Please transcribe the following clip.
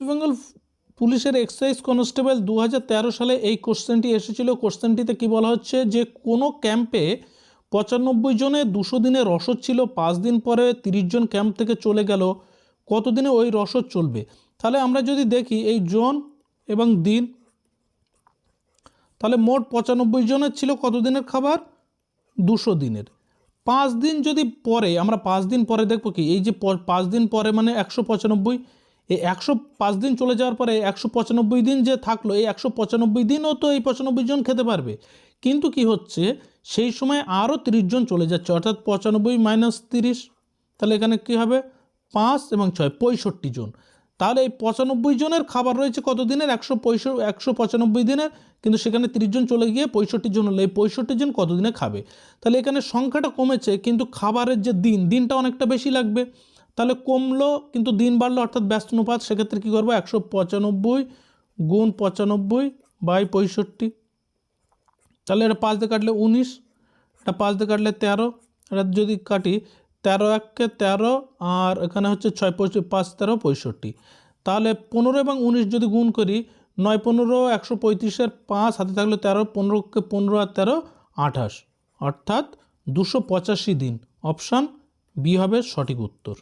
বেঙ্গল পুলিশের excise constable দু হাজার তেরো সালে এই কোশ্চেনটি এসেছিল। কোশ্চেনটিতে কি বলা হচ্ছে যে, কোনো ক্যাম্পে পঁচানব্বই জনে দুশো দিনের রসদ ছিল, পাঁচ দিন পরে তিরিশ জন ক্যাম্প থেকে চলে গেল, কতদিনে ওই রসদ চলবে? তাহলে আমরা যদি দেখি এই জন এবং দিন, তাহলে মোট পঁচানব্বই জনের ছিল কত দিনের খাবার? দুশো দিনের। পাঁচ দিন যদি পরে, আমরা পাঁচ দিন পরে দেখব কি, এই যে পাঁচ দিন পরে মানে একশো পঁচানব্বই এই একশো পাঁচ দিন চলে যাওয়ার পরে একশো পঁচানব্বই দিন যে থাকল, এই একশো পঁচানব্বই দিনও তো এই পঁচানব্বই জন খেতে পারবে। কিন্তু কি হচ্ছে, সেই সময় আরও তিরিশ জন চলে যাচ্ছে, অর্থাৎ পঁচানব্বই মাইনাস তিরিশ, তাহলে এখানে কী হবে? পাঁচ এবং ছয়, পঁয়ষট্টি জন। তাহলে এই পঁচানব্বই জনের খাবার রয়েছে কত দিনের একশো পঁয়ষট্টি একশো পঁচানব্বই দিনের, কিন্তু সেখানে তিরিশ জন চলে গিয়ে পঁয়ষট্টি জন হলো, এই পঁয়ষট্টি জন কত দিনে খাবে? তাহলে এখানে সংখ্যাটা কমেছে, কিন্তু খাবারের যে দিন, দিনটা অনেকটা বেশি লাগবে। তাহলে কমলো, কিন্তু দিন বাড়লো, অর্থাৎ ব্যস্ত অনুপাত, সেক্ষেত্রে কী করব? একশো পঁচানব্বই গুণ পঁচানব্বই বাই পঁয়ষট্টি। তাহলে এটা পাঁচ দিয়ে কাটলে উনিশ, এটা পাঁচ দিয়ে কাটলে তেরো, এটা যদি কাটি তেরো এককে তেরো, আর এখানে হচ্ছে ছয় পাঁচ তেরো, পঁয়ষট্টি। তাহলে পনেরো এবং উনিশ যদি গুণ করি, নয় পনেরো, একশো পঁয়ত্রিশের পাঁচ, হাতে থাকলে তেরো, পনেরোকে পনেরো আর তেরো, আঠাশ। অর্থাৎ দুশো পঁচাশি দিন। অপশান বি হবে সঠিক উত্তর।